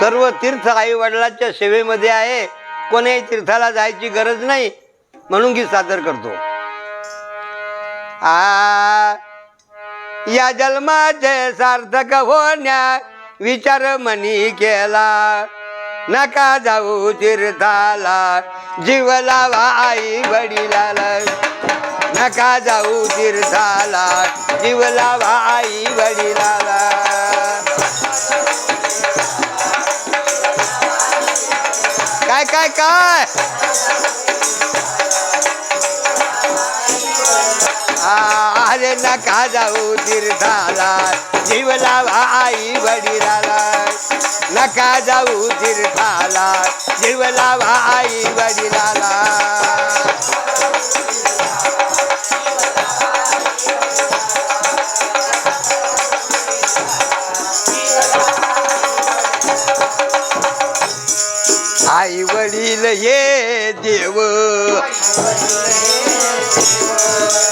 सर्व तीर्थ आई वडिलांच्या सेवेमध्ये आहे. कोणीही तीर्थाला जायची गरज नाही. म्हणून गीत सादर करतो. आ या जन्माचे सार्थक होण्या विचार मनी केला. नका जाऊ तीर्थाला. जीव लावा आई वडिलाला. नका जाऊ तीर्थाला. जीव लावा आई वडिलाला. काय काय काय? अरे नका जाऊ तीर्थाला जीव लावा आई वडिलाला. नका जाऊ तीर्थाला जीव लावा आई वडिलाला. देव.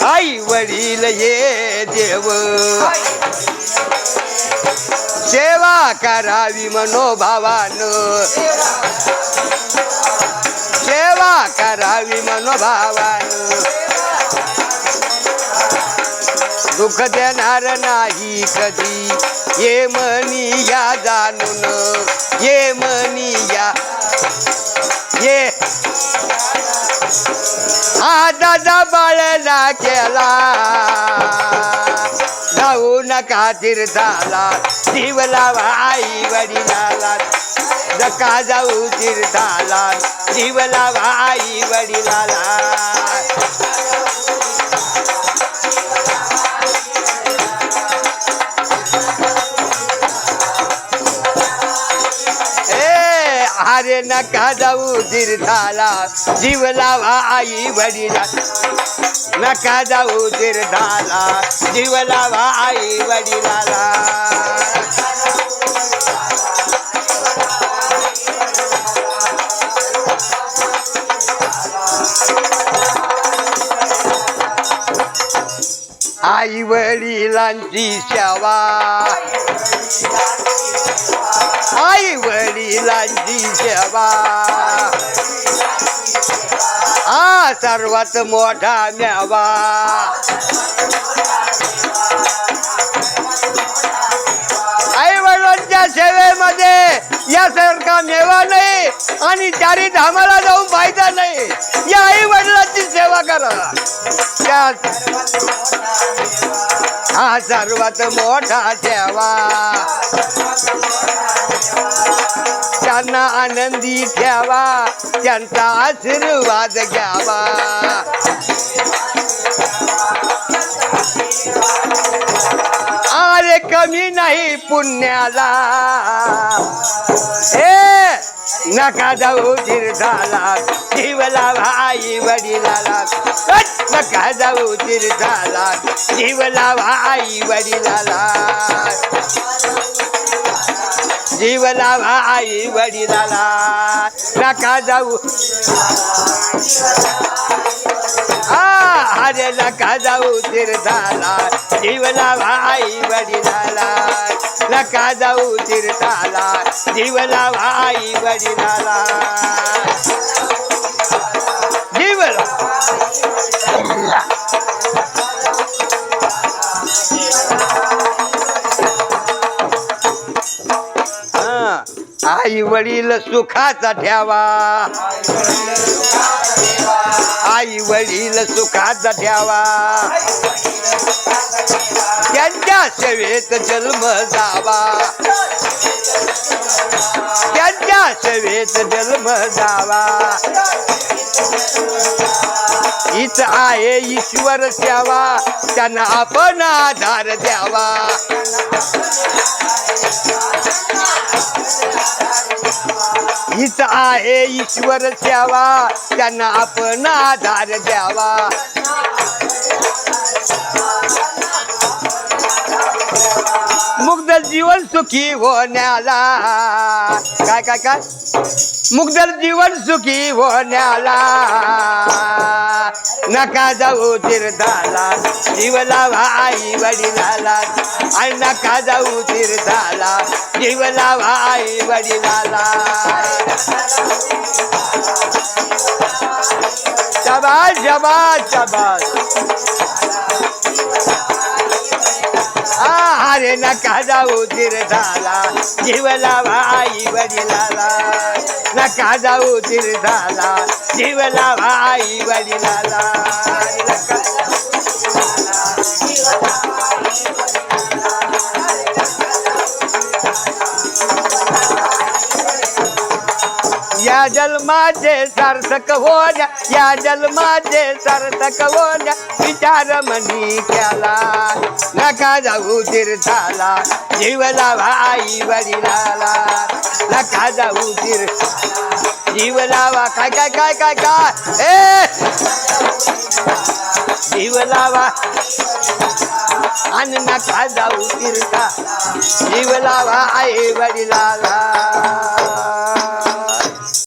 आई वडील ये देव. सेवा करावी मनोभावान. सेवा करावी मनोभावान. दुःख देणार नाही कधी. ये मनी या जाणून ये मनी या ये. हा दादा बाळला केला. जाऊ नका तीर्थाला जीव लावा आई वडिलाला. जका जाऊ तीर्थाला जीव लावा आई वडिलाला. नका जाऊ तीर्थाला जीव लावा आई वडिला. नका जाऊ तीर्थाला जीव लावा आई वडिलाला. आई वडिलांची सेवा. आई वडिलांची सेवा. हा सर्वात मोठा मेवा. आई वडिलांच्या सेवेमध्ये यासारखा मेवा नाही आणि चारी धामाला जाऊन फायदा नाही. या आई वडिलांची सेवा करा. त्या हा सर्वात मोठा ठेवा त्यांना आनंदी ठेवा त्यांचा आशीर्वाद घ्यावा. अरे कमी नाही पुण्याला. ए नका जाऊ तीर्थाला जीवला भाई वडिलाला. नका जाऊ तीर्थाला लावा आई वडिलाला. जीवला आई वडिलाला. नका जाऊ. आ अरे नका जाऊ तीर्थाला लावा आई वडिलाला. नका जाऊ तीर्थाला जीवला आई वडिलाला. आई वडील सुखाचा ठेवा. आई वडील सुखाचा ठेवा. त्यांच्या सेवेत जन्म जावा त्यांच्या सेवेत जन्म जावा हीच आहे ईश्वर सेवा. त्यांना आपण आधार द्यावा. हीच आहे ईश्वर सेवा. त्यांना आपण आधार द्यावा. मुग्ध जीवन सुखी होण्याला. काय काय काय? मुग्ध जीवन सुखी होण्याला. नका जाऊ तीर्थाला. जीव लावा आई वडिलाला. आणि नका जाऊ तीर्थाला. जीव लावा आई वडिलाला. शाबास शाबास शाबास. आहारे नका जाऊ तीर्थाला जीव लावा आई वडिलाला. नका जाऊ तीर जीव लावा आई वडिलाला. नका या जन्माचे सार्थक होण्या. या जन्माचे सार्थक होण्या. विचार मनी केला नका जाऊ तीर्थाला जीव लावा आई वडिलाला. नका जाऊ तीर्थ जीव लावा काय काय काय काय काय? ए! जीव लावा आणि नका जाऊ तीर्था जीव लावा आई वडिलाला.